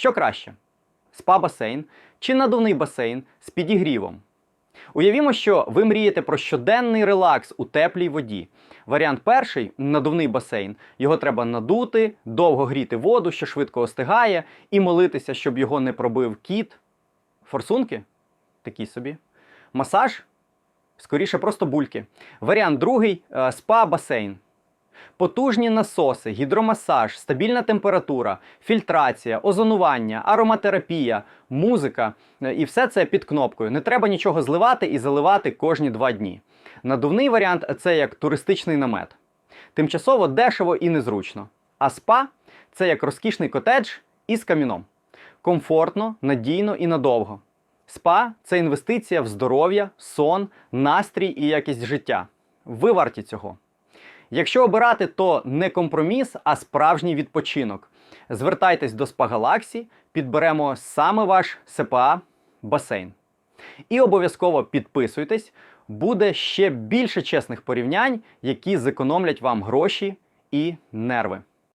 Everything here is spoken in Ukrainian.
Що краще? Спа-басейн чи надувний басейн з підігрівом? Уявімо, що ви мрієте про щоденний релакс у теплій воді. Варіант перший надувний басейн. Його треба надути, довго гріти воду, що швидко остигає, і молитися, щоб його не пробив кіт. Форсунки? Такі собі. Масаж? Скоріше просто бульки. Варіант другий е, спа-басейн. Потужні насоси, гідромасаж, стабільна температура, фільтрація, озонування, ароматерапія, музика е, і все це під кнопкою. Не треба нічого зливати і заливати кожні два дні. Надувний варіант це як туристичний намет. Тимчасово дешево і незручно. А спа це як розкішний котедж із каміном. Комфортно, надійно і надовго. Спа це інвестиція в здоров'я, сон, настрій і якість життя. Ви варті цього. Якщо обирати, то не компроміс, а справжній відпочинок. Звертайтесь до Спагалаксі, підберемо саме ваш СПА басейн. І обов'язково підписуйтесь, буде ще більше чесних порівнянь, які зекономлять вам гроші і нерви.